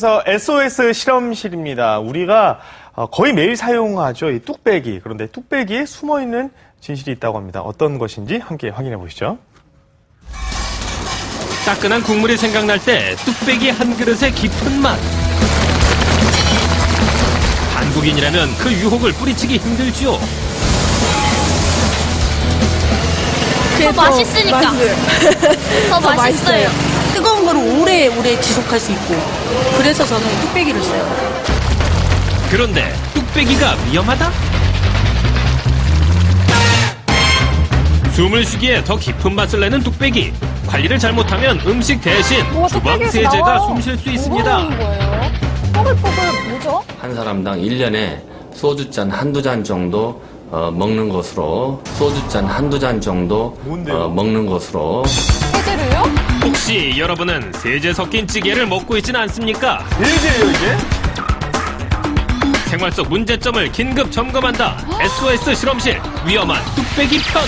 그래서 SOS 실험실입니다. 우리가 어, 거의 매일 사용하죠. 이 뚝배기. 그런데 뚝배기에 숨어 있는 진실이 있다고 합니다. 어떤 것인지 함께 확인해 보시죠. 따끈한 국물이 생각날 때 뚝배기 한 그릇의 깊은 맛. 한국인이라면 그 유혹을 뿌리치기 힘들지요. 더 맛있으니까. 더 맛있어요. 뜨거운 거를 오래오래 지속할 수 있고 그래서 저는 뚝배기를 써요. 그런데 뚝배기가 위험하다? 숨을 쉬기에 더 깊은 맛을 내는 뚝배기. 관리를 잘못하면 음식 대신 뭐가 주방 뚝배기에서 세제가 나와요? 숨 쉴 수 있습니다. 거예요? 뽀글뽀글 뭐죠? 한 사람당 1년에 소주잔 한두 잔 정도 어, 먹는 것으로 소주잔 한두 잔 정도? 어, 먹는 것으로 세제를요? 혹시 여러분은 세제 섞인 찌개를 먹고 있진 않습니까? 일제예요, 이게? 생활 속 문제점을 긴급 점검한다. SOS 실험실 위험한 뚝배기 편.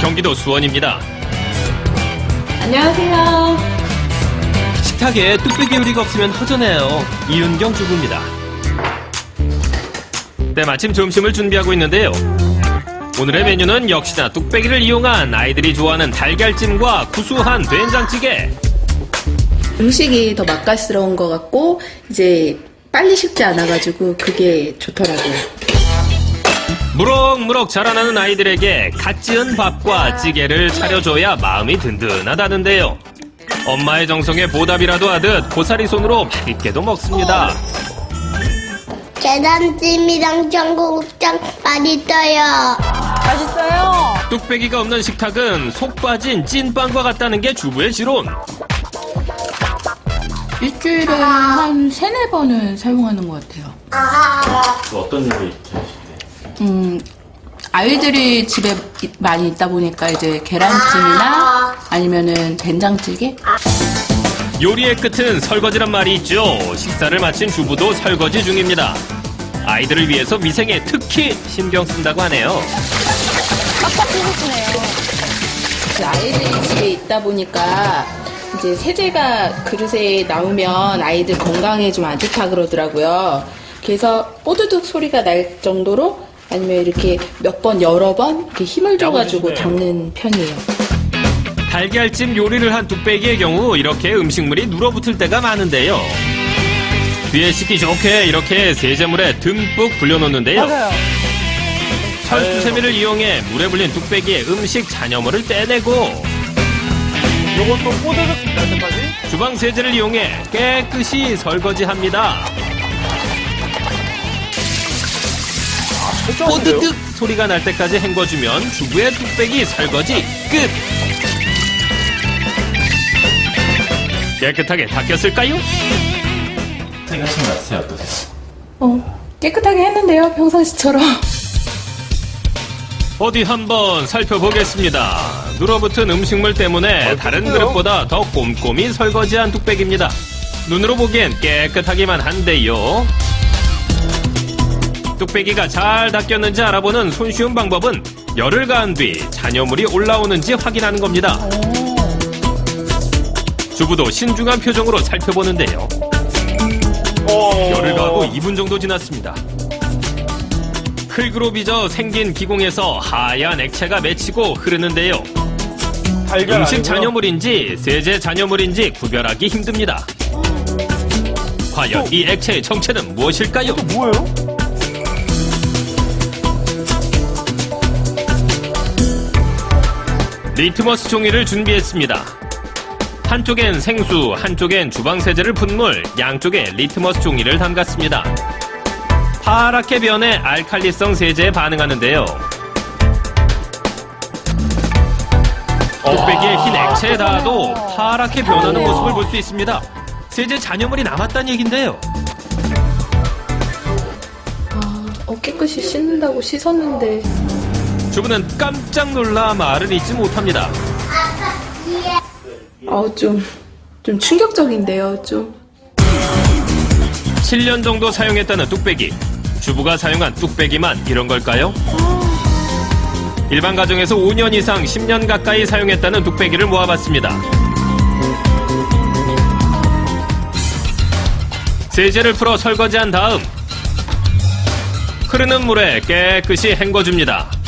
경기도 수원입니다. 안녕하세요. 식탁에 뚝배기 요리가 없으면 허전해요. 이윤경 주부입니다. 때마침 점심을 준비하고 있는데요. 오늘의 메뉴는 역시나 뚝배기를 이용한 아이들이 좋아하는 달걀찜과 구수한 된장찌개. 음식이 더 맛깔스러운 것 같고 이제 빨리 식지 않아가지고 그게 좋더라고요. 무럭무럭 자라나는 아이들에게 갓 지은 밥과 찌개를 차려줘야 마음이 든든하다는데요. 엄마의 정성에 보답이라도 하듯 고사리 손으로 맛있게도 먹습니다. 계란찜이랑 청국장 맛있어요. 맛있어요. 뚝배기가 없는 식탁은 속 빠진 찐빵과 같다는 게 주부의 지론. 일주일에 한 세네 번은 사용하는 것 같아요. 어떤 요리 음, 아이들이 집에 이- 많이 있다 보니까 이제 계란찜이나 아니면은 된장찌개? 요리의 끝은 설거지란 말이 있죠. 식사를 마친 주부도 설거지 중입니다. 아이들을 위해서 위생에 특히 신경 쓴다고 하네요. 빡빡. 그 아이들이 집에 있다 보니까 이제 세제가 그릇에 나오면 아이들 건강에 좀 안 좋다 그러더라고요. 그래서 뽀드득 소리가 날 정도로 아니면 이렇게 몇 번 여러 번 이렇게 힘을 줘가지고. 닦는 편이에요. 달걀찜 요리를 한 뚝배기의 경우 이렇게 음식물이 눌어붙을 때가 많은데요. 뒤에 씻기 좋게 이렇게 세제물에 듬뿍 불려놓는데요. 맞아요. 철수세미를 이용해 물에 불린 뚝배기의 음식 잔여물을 떼내고 요것도 뽀드득 날 때까지? 주방 세제를 이용해 깨끗이 설거지합니다. 철저하신데요? 뽀드득 소리가 날 때까지 헹궈주면 주부의 뚝배기 설거지 끝! 깨끗하게 닦였을까요? 퇴근하신 것 같으세요? 어떠세요? 어, 깨끗하게 했는데요, 평상시처럼. 어디 한번 살펴보겠습니다. 눌어붙은 음식물 때문에 다른 그릇보다 더 꼼꼼히 설거지한 뚝배기입니다. 눈으로 보기엔 깨끗하기만 한데요. 뚝배기가 잘 닦였는지 알아보는 손쉬운 방법은 열을 가한 뒤 잔여물이 올라오는지 확인하는 겁니다. 주부도 신중한 표정으로 살펴보는데요. 어... 열을 가하고 2분 정도 지났습니다. 흙으로 빚어 생긴 기공에서 하얀 액체가 맺히고 흐르는데요. 달걀 음식 아니고요. 잔여물인지 세제 잔여물인지 구별하기 힘듭니다. 과연 이 액체의 정체는 무엇일까요? 뭐예요? 리트머스 종이를 준비했습니다. 한쪽엔 생수, 한쪽엔 주방 세제를 푼 물, 양쪽에 리트머스 종이를 담갔습니다. 파랗게 변해 알칼리성 세제에 반응하는데요. 뚝배기에 흰 액체에 닿아도 파랗게 변하는 모습을 볼 수 있습니다. 세제 잔여물이 남았다는 얘긴데요. 어, 깨끗이 씻는다고 씻었는데. 주부는 깜짝 놀라 말을 잇지 못합니다. 어, 좀, 좀 충격적인데요, 좀. 7년 정도 사용했다는 뚝배기. 주부가 사용한 뚝배기만 이런 걸까요? 일반 가정에서 5년 이상 10년 가까이 사용했다는 뚝배기를 모아봤습니다. 세제를 풀어 설거지한 다음 흐르는 물에 깨끗이 헹궈줍니다.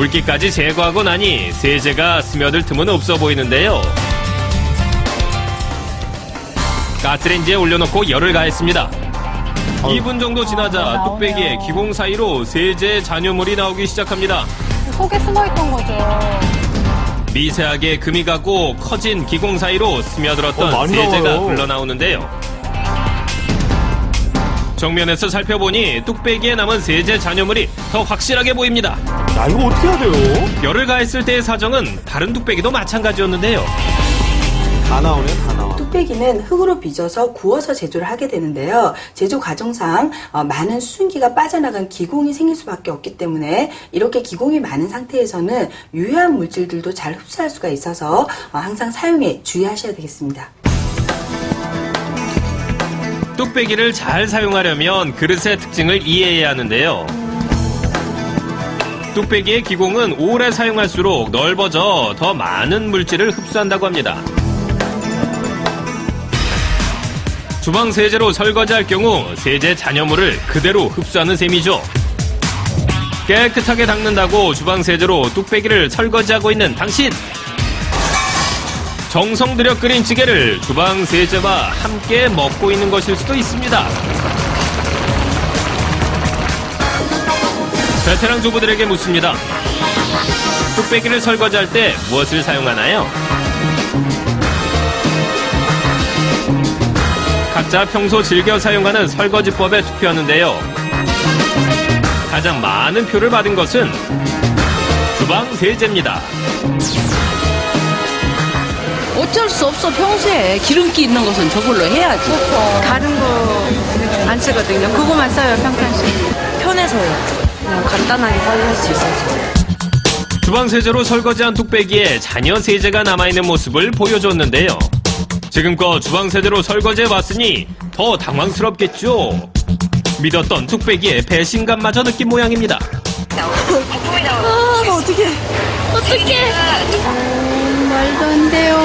물기까지 제거하고 나니 세제가 스며들 틈은 없어 보이는데요. 가스레인지에 올려놓고 열을 가했습니다. 2분 정도 지나자 뚝배기에 기공 사이로 세제 잔여물이 나오기 시작합니다. 속에 숨어있던 거죠. 미세하게 금이 가고 커진 기공 사이로 스며들었던 어, 많이 세제가 나와요. 흘러나오는데요. 정면에서 살펴보니 뚝배기에 남은 세제 잔여물이 더 확실하게 보입니다. 야, 이거 어떻게 해야 돼요? 열을 가했을 때의 사정은 다른 뚝배기도 마찬가지였는데요. 다 나오네, 다 나와. 뚝배기는 흙으로 빚어서 구워서 제조를 하게 되는데요. 제조 과정상 어, 많은 수증기가 빠져나간 기공이 생길 수밖에 없기 때문에 이렇게 기공이 많은 상태에서는 유해한 물질들도 잘 흡수할 수가 있어서 어, 항상 사용에 주의하셔야 되겠습니다. 뚝배기를 잘 사용하려면 그릇의 특징을 이해해야 하는데요. 뚝배기의 기공은 오래 사용할수록 넓어져 더 많은 물질을 흡수한다고 합니다. 주방 세제로 설거지할 경우 세제 잔여물을 그대로 흡수하는 셈이죠. 깨끗하게 닦는다고 주방 세제로 뚝배기를 설거지하고 있는 당신! 정성 들여 끓인 찌개를 주방 세제와 함께 먹고 있는 것일 수도 있습니다. 베테랑 주부들에게 묻습니다. 뚝배기를 설거지할 때 무엇을 사용하나요? 각자 평소 즐겨 사용하는 설거지법에 투표하는데요. 가장 많은 표를 받은 것은 주방 세제입니다. 어쩔 수 없어 평소에 기름기 있는 것은 저걸로 해야지. 다른 거 안 쓰거든요. 그거만 써요, 평상시에. 편해서요. 그냥 간단하게 빨리 할 수 있어서. 주방 세제로 설거지한 뚝배기에 잔여 세제가 남아있는 모습을 보여줬는데요. 지금껏 주방 세제로 설거지해 봤으니 더 당황스럽겠죠. 믿었던 뚝배기에 배신감마저 느낀 모양입니다. 어떡해. 말도 안 돼요.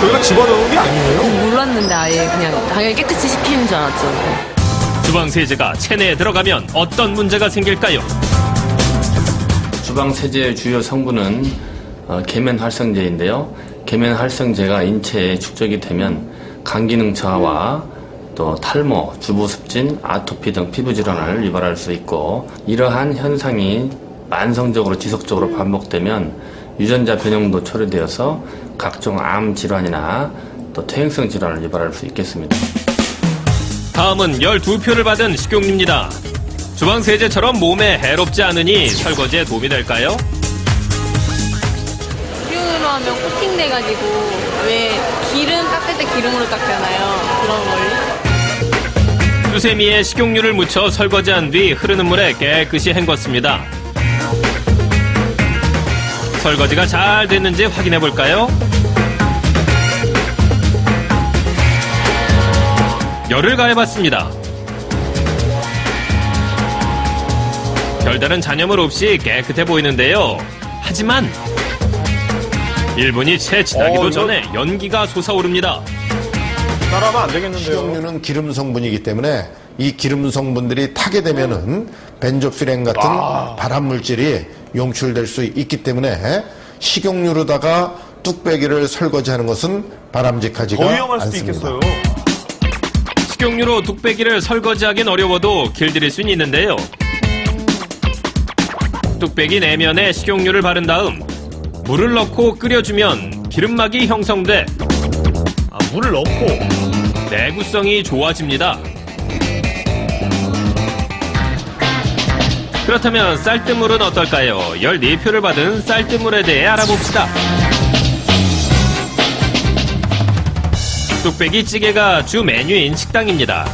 저희가 집어넣은 게 아니에요? 몰랐는데 아예 그냥 당연히 깨끗이 식히는 줄 알았죠. 주방 세제가 체내에 들어가면 어떤 문제가 생길까요? 주방 세제의 주요 성분은 어, 계면 활성제인데요. 계면 활성제가 인체에 축적이 되면 간 기능 저하와 또 탈모, 주부습진, 아토피 등 피부 질환을 유발할 수 있고 이러한 현상이 만성적으로 지속적으로 반복되면 유전자 변형도 초래되어서 각종 암 질환이나 또 퇴행성 질환을 유발할 수 있겠습니다. 다음은 12표를 받은 식용유입니다. 주방 세제처럼 몸에 해롭지 않으니 설거지에 도움이 될까요? 기름으로 하면 코팅돼가지고 왜 기름 닦을 때 기름으로 닦잖아요. 그런 원리. 수세미에 식용유를 묻혀 설거지한 뒤 흐르는 물에 깨끗이 헹궜습니다. 설거지가 잘 됐는지 확인해 볼까요? 열을 가해봤습니다. 별다른 잔여물 없이 깨끗해 보이는데요. 하지만 1분이 채 지나기도 어, 이거- 전에 연기가 솟아오릅니다. 따라하면 안 되겠는데요. 식용유는 기름 성분이기 때문에 이 기름 성분들이 타게 되면은 벤조필렌 같은 발암 물질이 용출될 수 있기 때문에 식용유로다가 뚝배기를 설거지하는 것은 바람직하지가 더 위험할 수도 않습니다. 있겠어요. 식용유로 뚝배기를 설거지하긴 어려워도 길들일 수는 있는데요. 뚝배기 내면에 식용유를 바른 다음 물을 넣고 끓여주면 기름막이 형성돼 아, 물을 넣고. 내구성이 좋아집니다. 그렇다면 쌀뜨물은 어떨까요? 14표를 받은 쌀뜨물에 대해 알아봅시다. 뚝배기 찌개가 주 메뉴인 식당입니다.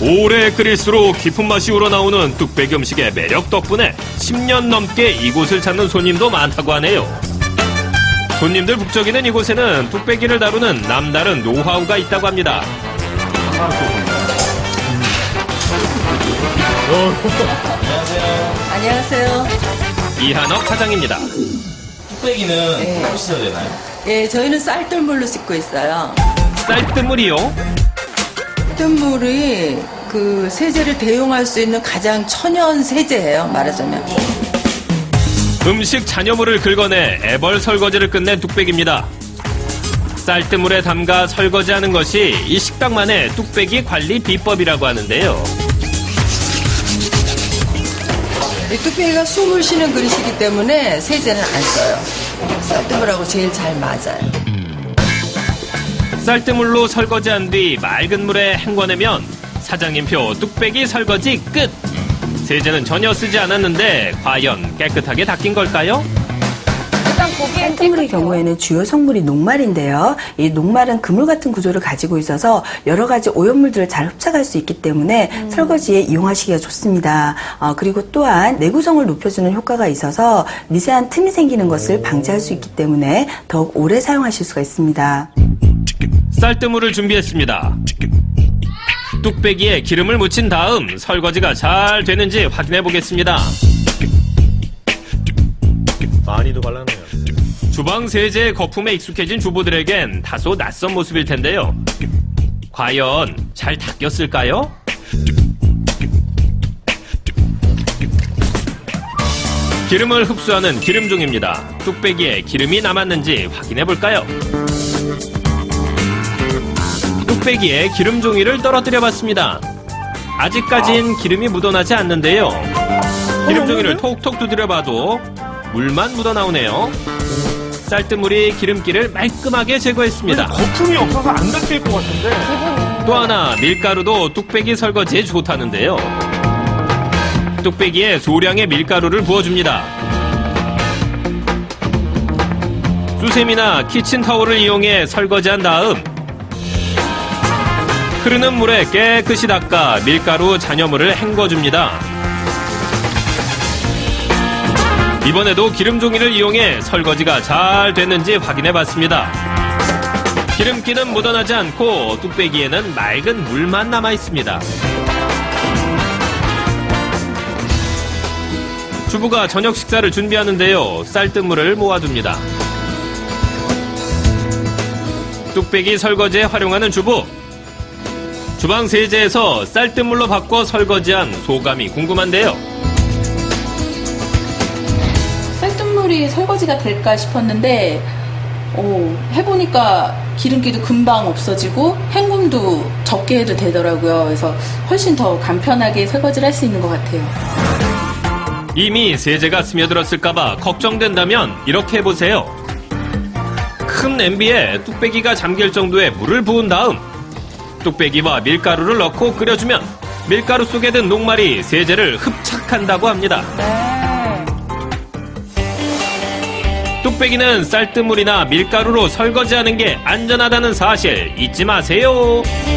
오래 끓일수록 깊은 맛이 우러나오는 뚝배기 음식의 매력 덕분에 10년 넘게 이곳을 찾는 손님도 많다고 하네요. 손님들 북적이는 이곳에는 뚝배기를 다루는 남다른 노하우가 있다고 합니다. 안녕하세요. 이한업 사장입니다. 뚝배기는 어떻게 씻어야 되나요? 예, 저희는 쌀뜨물로 씻고 있어요. 쌀뜨물이요? 쌀뜨물이 그 세제를 대용할 수 있는 가장 천연 세제예요, 말하자면. 음식 잔여물을 긁어내 애벌 설거지를 끝낸 뚝배기입니다. 쌀뜨물에 담가 설거지하는 것이 이 식당만의 뚝배기 관리 비법이라고 하는데요. 이 뚝배기가 숨을 쉬는 그릇이기 때문에 세제는 안 써요. 쌀뜨물하고 제일 잘 맞아요. 쌀뜨물로 설거지한 뒤 맑은 물에 헹궈내면 사장님표 뚝배기 설거지 끝! 세제는 전혀 쓰지 않았는데 과연 깨끗하게 닦인 걸까요? 일단 보기엔 쌀뜨물의 경우에는 주요 성분이 녹말인데요. 이 녹말은 그물 같은 구조를 가지고 있어서 여러 가지 오염물들을 잘 흡착할 수 있기 때문에 설거지에 이용하시기가 좋습니다. 어, 그리고 또한 내구성을 높여주는 효과가 있어서 미세한 틈이 생기는 것을 방지할 수 있기 때문에 더욱 오래 사용하실 수가 있습니다. 쌀뜨물을 준비했습니다. 뚝배기에 기름을 묻힌 다음 설거지가 잘 되는지 확인해 보겠습니다. 많이도 발랐네요. 주방 세제의 거품에 익숙해진 주부들에겐 다소 낯선 모습일 텐데요. 과연 잘 닦였을까요? 기름을 흡수하는 기름종입니다. 뚝배기에 기름이 남았는지 확인해 볼까요? 뚝배기에 기름 종이를 떨어뜨려 봤습니다. 아직까진 기름이 묻어나지 않는데요. 기름 종이를 톡톡 두드려 봐도 물만 묻어 나오네요. 쌀뜨물이 기름기를 말끔하게 제거했습니다. 거품이 없어서 안 닦일 것 같은데. 또 하나 밀가루도 뚝배기 설거지에 좋다는데요. 뚝배기에 소량의 밀가루를 부어줍니다. 수세미나 키친타올을 이용해 설거지한 다음 흐르는 물에 깨끗이 닦아 밀가루 잔여물을 헹궈줍니다. 이번에도 기름 종이를 이용해 설거지가 잘 됐는지 확인해 봤습니다. 기름기는 묻어나지 않고 뚝배기에는 맑은 물만 남아 있습니다. 주부가 저녁 식사를 준비하는데요. 쌀뜨물을 모아둡니다. 뚝배기 설거지에 활용하는 주부. 주방 세제에서 쌀뜨물로 바꿔 설거지한 소감이 궁금한데요. 쌀뜨물이 설거지가 될까 싶었는데 오, 해보니까 기름기도 금방 없어지고 헹굼도 적게 해도 되더라고요. 그래서 훨씬 더 간편하게 설거지를 할 수 있는 것 같아요. 이미 세제가 스며들었을까봐 걱정된다면 이렇게 해보세요. 큰 냄비에 뚝배기가 잠길 정도의 물을 부은 다음 뚝배기와 밀가루를 넣고 끓여주면 밀가루 속에 든 녹말이 세제를 흡착한다고 합니다. 뚝배기는 쌀뜨물이나 밀가루로 설거지하는 게 안전하다는 사실 잊지 마세요.